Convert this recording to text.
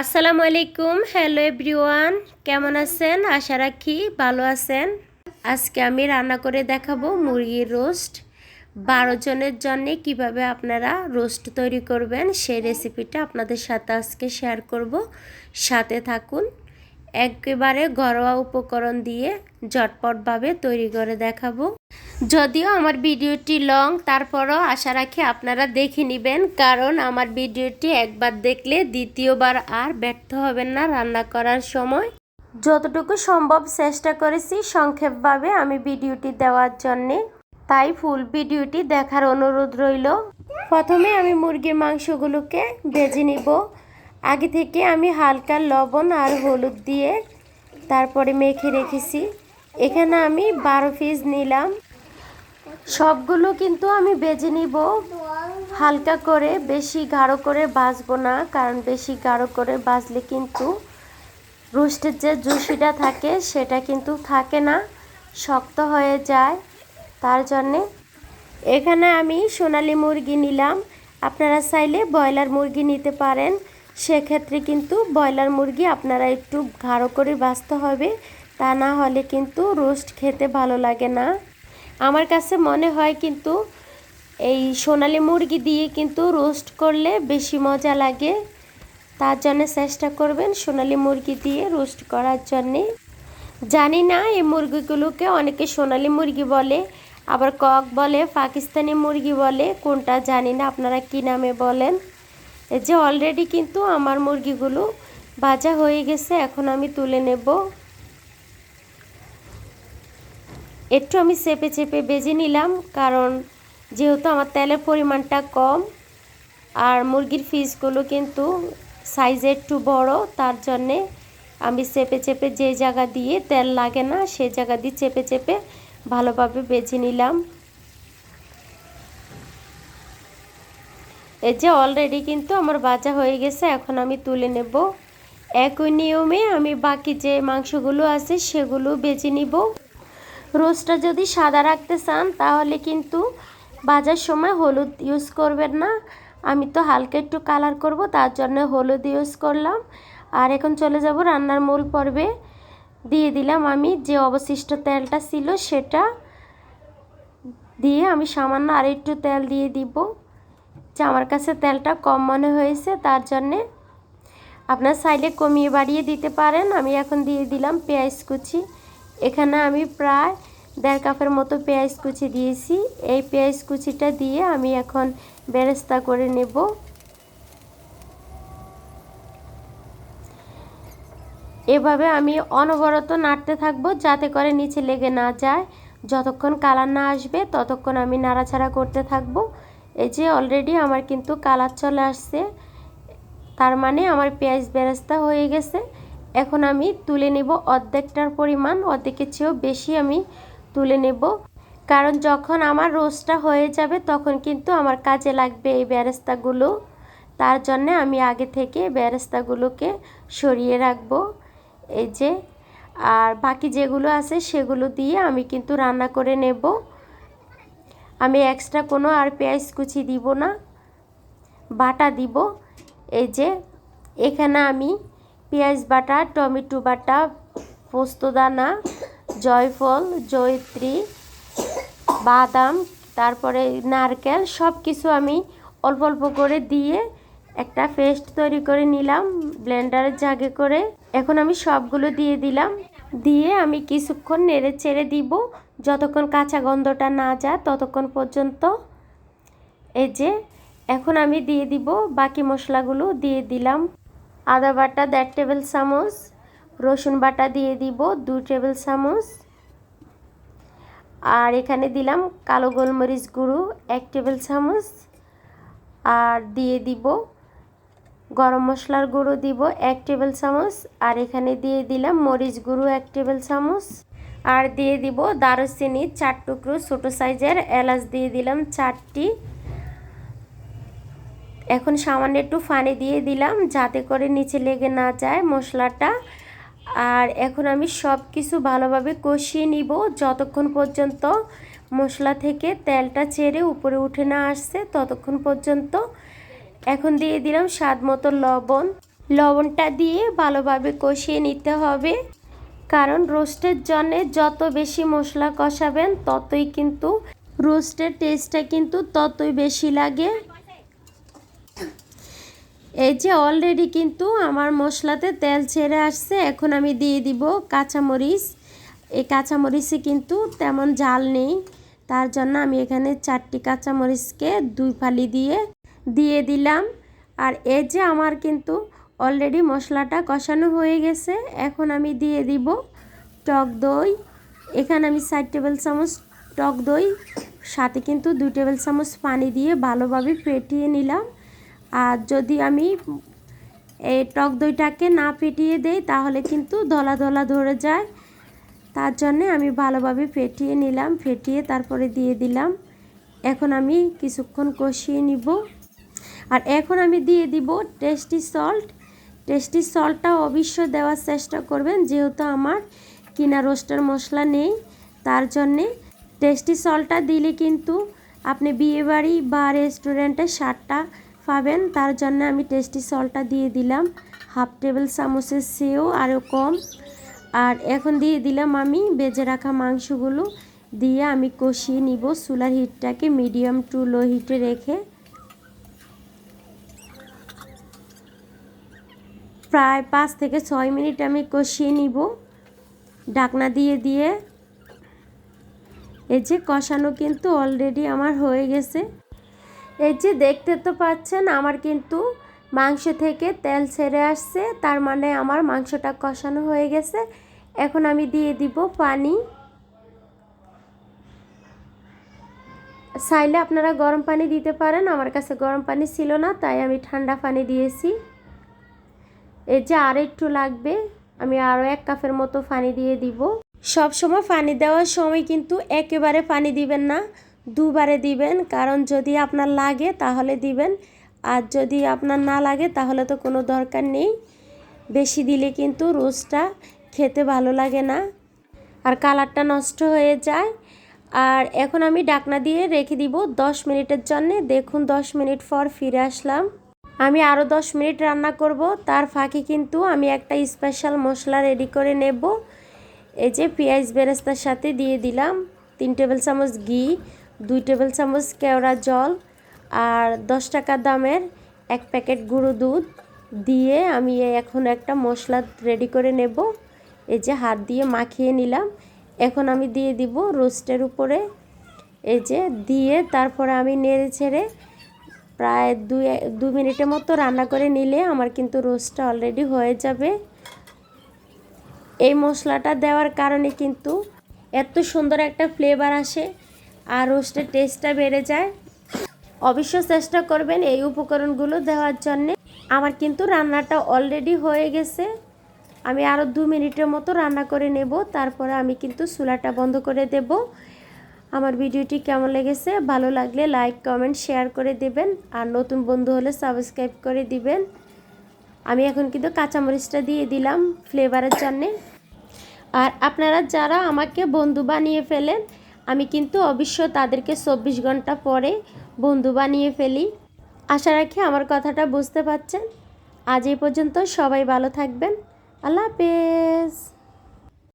আসসালামু আলাইকুম, hello everyone, কেমন আছেন? আশা রাখি ভালো আছেন। আজকে আমি রান্না করে দেখাবো মুরগির রোস্ট। বারো জনের জন্য কীভাবে আপনারা রোস্ট তৈরি করবেন, সেই রেসিপিটা আপনাদের সাথে আজকে শেয়ার করব। সাথে থাকুন, একেবারে ঘরোয়া উপকরণ দিয়ে ঝটপটভাবে তৈরি করে দেখাবো। যদিও আমার ভিডিওটি লং, তারপরও আশা রাখি আপনারা দেখে নেবেন, কারণ আমার ভিডিওটি একবার দেখলে দ্বিতীয়বার আর ব্যর্থ হবেন না রান্না করার সময়। যতটুকু সম্ভব চেষ্টা করেছি সংক্ষেপভাবে আমি ভিডিওটি দেওয়ার জন্যে। তাই ফুল ভিডিওটি দেখার অনুরোধ রইল। প্রথমে আমি মুরগির মাংসগুলোকে ভেজে নিব। আগে থেকে আমি হালকা লবণ আর হলুদ দিয়ে তারপরে মেখে রেখেছি। এখানে আমি বারো পিস নিলাম। সবগুলো কিন্তু আমি বেজে নিব। হালকা করে, বেশি গাঢ় করে বাজবো না, কারণ বেশি গাঢ় করে বাজলে কিন্তু রোস্টের যে জুসিটা থাকে সেটা কিন্তু থাকে না, শক্ত হয়ে যায়। তার জন্যে এখানে আমি সোনালি মুরগি নিলাম। আপনারা চাইলে ব্রয়লার মুরগি নিতে পারেন। সেক্ষেত্রে কিন্তু ব্রয়লার মুরগি আপনারা একটু গাঢ় করে বাঁচতে হবে, তা না হলে কিন্তু রোস্ট খেতে ভালো লাগে না। আমার কাছে মনে হয় কিন্তু এই সোনালি মুরগি দিয়ে কিন্তু রোস্ট করলে বেশি মজা লাগে। তার জন্য চেষ্টা করবেন সোনালি মুরগি দিয়ে রোস্ট করার জন্যে। জানি না এই মুরগিগুলোকে অনেকে সোনালি মুরগি বলে, আবার কক বলে, পাকিস্তানি মুরগি বলে, কোনটা জানি না আপনারা কি নামে বলেন। এই যে অলরেডি কিন্তু আমার মুরগিগুলো ভাজা হয়ে গেছে, এখন আমি তুলে নেব। একটু আমি চেপে চেপে বেজে নিলাম, কারণ যেহেতু আমার তেলের পরিমাণটা কম আর মুরগির ফিসগুলো কিন্তু সাইজে একটু বড়, তার জন্যে আমি চেপে চেপে যে জায়গা দিয়ে তেল লাগে না, সে জায়গা দিয়ে চেপে চেপে ভালোভাবে বেজে নিলাম। এই যে অলরেডি কিন্তু আমার বাজা হয়ে গেছে, এখন আমি তুলে নেব। একই নিয়মে আমি বাকি যে মাংসগুলো আছে, সেগুলো বেজে নিব। রোস্টটা যদি সাদা রাখতে চান, তাহলে কিন্তু বাজার সময় হলুদ ইউজ করবেন না। আমি তো হালকা একটু কালার করব, তার জন্য হলুদ ইউজ করলাম। আর এখন চলে যাব রান্নার মূল পর্বে। দিয়ে দিলাম আমি যে অবশিষ্ট তেলটা ছিল, সেটা দিয়ে আমি সামান্য আর একটু তেল দিয়ে দিব। যে আমার কাছে তেলটা কম মনে হয়েছে, তার জন্যে আপনার সাইডে কমিয়ে বাড়িয়ে দিতে পারেন। আমি এখন দিয়ে দিলাম পেঁয়াজ কুচি। এখানে আমি প্রায় দেড় কাপের মতো পেঁয়াজ কুচি দিয়েছি। এই পেঁয়াজ কুচিটা দিয়ে আমি এখন বেরেস্তা করে নেব। এভাবে আমি অনবরত নাড়তে থাকব যাতে করে নিচে লেগে না যায়। যতক্ষণ কালার না আসবে, ততক্ষণ আমি নাড়াছাড়া করতে থাকব। এই যে অলরেডি আমার কিন্তু কালার চলে আসছে। তার মানে আমার পেঁয়াজ বেরেস্তা হয়ে গেছে। এখন আমি তুলে নেব অর্ধেকটার পরিমাণ, অর্ধেকের চেয়েও বেশি আমি তুলে নেব। কারণ যখন আমার রোস্টটা হয়ে যাবে, তখন কিন্তু আমার কাজে লাগবে এই ব্যারেস্তাগুলো। তার জন্য আমি আগে থেকে ব্যারেস্তাগুলোকে সরিয়ে রাখব। এই যে, আর বাকি যেগুলো আছে সেগুলো দিয়ে আমি কিন্তু রান্না করে নেব। আমি এক্সট্রা কোনো আর পেঁয়াজ কুচি দিব না, বাটা দিব। এই যে, এখানে আমি পেঁয়াজ বাটা, টমেটো বাটা পোস্তদানা জয়ফল, জয়ত্রী, বাদাম, তারপরে নারকেল সব কিছু আমি অল্প অল্প করে দিয়ে একটা পেস্ট তৈরি করে নিলাম ব্লেন্ডারের জাগে করে। এখন আমি সবগুলো দিয়ে দিলাম। দিয়ে আমি কিছুক্ষণ নেড়ে চেড়ে দিব। যতক্ষণ কাঁচা গন্ধটা না যায়, ততক্ষণ পর্যন্ত এই যে, এখন আমি দিয়ে দিব বাকি মশলাগুলো, দিয়ে দিলাম। আদা বাটা দেড় টেবিল চামচ, রসুন বাটা দিয়ে দিব দু টেবিল চামচ। আর এখানে দিলাম কালো গোলমরিচ গুঁড়ো এক টেবিল চামচ। আর দিয়ে দিব গরম মশলার গুঁড়ো দিব এক টেবিল চামচ। আর এখানে দিয়ে দিলাম মরিচ গুঁড়ো এক টেবিল চামচ। আর দিয়ে দিব দারুচিনি চার টুকরো ছোটো সাইজের এলাচ দিয়ে দিলাম চারটি। এখন সামান্য একটু ফানি দিয়ে দিলাম, যাতে করে নিচে লেগে না যায় মশলাটা। আর এখন আমি সব কিছু ভালোভাবে কষিয়ে নিব, যতক্ষণ পর্যন্ত মশলা থেকে তেলটা ছেড়ে উপরে উঠে না আসছে ততক্ষণ পর্যন্ত। এখন দিয়ে দিলাম স্বাদ মতো লবণ। লবণটা দিয়ে ভালোভাবে কষিয়ে নিতে হবে, কারণ রোস্টের জন্যে যত বেশি মশলা কষাবেন, ততই কিন্তু রোস্টের টেস্টটা কিন্তু ততই বেশি লাগে। এই যে অলরেডি কিন্তু আমার মশলাতে তেল ছেড়ে আসছে, এখন আমি দিয়ে দিব কাঁচামরিচ। এই কাঁচামরিচে কিন্তু তেমন জাল নেই, তার জন্য আমি এখানে চারটি কাঁচামরিচকে দুই ফালি দিয়ে দিয়ে দিলাম। আর এই যে আমার কিন্তু অলরেডি মশলাটা কষানো হয়ে গেছে, এখন আমি দিয়ে দিব টক দই। এখানে আমি চার টেবিল চামচ টক দই, সাথে কিন্তু দুই টেবিল চামচ পানি দিয়ে ভালোভাবে ফেটিয়ে নিলাম। আর যদি আমি এই টক দইটাকে না ফেটিয়ে দেই, তাহলে কিন্তু ধলা ধলা ধরে যায়। তার জন্যে আমি ভালোভাবে ফেটিয়ে নিলাম, ফেটিয়ে তারপরে দিয়ে দিলাম। এখন আমি কিছুক্ষণ কষিয়ে নিব। আর এখন আমি দিয়ে দিব টেস্টি সল্ট। টেস্টি সল্টটা অবশ্যই দেওয়ার চেষ্টা করবেন, যেহেতু আমার কিনা রোস্টার মশলা নেই। তার জন্যে টেস্টি সল্টটা দিলে কিন্তু আপনি বিয়েবাড়ি বা রেস্টুরেন্টে স্বাদটা পাবেন। তার জন্য আমি টেস্টি সল্টটা দিয়ে দিলাম। হাফ টেবিল চামচের সেও আরও কম। আর এখন দিয়ে দিলাম আমি বেজে রাখা মাংসগুলো। দিয়ে আমি কষিয়ে নিব চুলার হিটটাকে মিডিয়াম টু লো হিটে রেখে। প্রায় পাঁচ থেকে ছয় মিনিট আমি কষিয়ে নিব। ডাকনা দিয়ে দিয়ে। এই যে কষানো কিন্তু অলরেডি আমার হয়ে গেছে। এই যে দেখতে তো পাচ্ছেন, আমার কিন্তু মাংস থেকে তেল ছেড়ে আসছে, তার মানে আমার মাংসটা কষানো হয়ে গেছে। এখন আমি দিয়ে দিব পানি। চাইলে আপনারা গরম পানি দিতে পারেন, আমার কাছে গরম পানি ছিল না, তাই আমি ঠান্ডা পানি দিয়েছি। এই যে আর একটু লাগবে, আমি আরও এক কাপের মতো পানি দিয়ে দিব। সব সময় পানি দেওয়ার সময় কিন্তু একেবারে পানি দিবেন না। দুবারে দিবেন, কারণ যদি আপনার লাগে তাহলে দিবেন, আর যদি আপনার না লাগে তাহলে তো কোনো দরকার নেই। বেশি দিলে কিন্তু রোজটা খেতে ভালো লাগে না, আর কালারটা নষ্ট হয়ে যায়। আর এখন আমি ডাকনা দিয়ে রেখে দিব দশ মিনিটের জন্যে। দেখুন, দশ মিনিট পর ফিরে আসলাম। আমি আরও দশ মিনিট রান্না করব। তার ফাঁকে কিন্তু আমি একটা স্পেশাল মশলা রেডি করে নেব। এই যে পেঁয়াজ বেরেস্তার সাথে দিয়ে দিলাম। তিন টেবিল চামচ ঘি দুই টেবিল চামচ কেওড়া জল আর দশ টাকা দামের এক প্যাকেট গুঁড়ো দুধ দিয়ে আমি এখন একটা মশলা রেডি করে নেব। এই যে হাত দিয়ে মাখিয়ে নিলাম। এখন আমি দিয়ে দিব রোস্টের উপরে। এই যে দিয়ে তারপরে আমি নেড়ে ছেড়ে প্রায় দুই, দু মিনিটের মতো রান্না করে নিলে আমার কিন্তু রোস্টটা অলরেডি হয়ে যাবে। এই মশলাটা দেওয়ার কারণে কিন্তু এত সুন্দর একটা ফ্লেভার আসে। আর রোস্টের টেস্টটা বেড়ে যায়। অবশ্য চেষ্টা করবেন এই উপকরণগুলো দেওয়ার জন্যে। আমার কিন্তু রান্নাটা অলরেডি হয়ে গেছে। আমি আরও দু মিনিটের মতো রান্না করে নেব, তারপরে আমি কিন্তু চুলাটা বন্ধ করে দেব। আমার ভিডিওটি কেমন লেগেছে, ভালো লাগলে লাইক কমেন্ট শেয়ার করে দেবেন। আর নতুন বন্ধু হলে সাবস্ক্রাইব করে দিবেন। আমি এখন কিন্তু কাঁচামরিচটা দিয়ে দিলাম ফ্লেভারের জন্যে। আর আপনারা যারা আমাকে বন্ধু বানিয়ে ফেলেন আমি কিন্তু অবশ্য তাদেরকে চব্বিশ ঘণ্টা পরে বন্ধু বানিয়ে ফেলি। আশা রাখি আমার কথাটা বুঝতে পারছেন। আজ এই পর্যন্ত সবাই ভালো থাকবেন। আল্লাহ হাফেজ।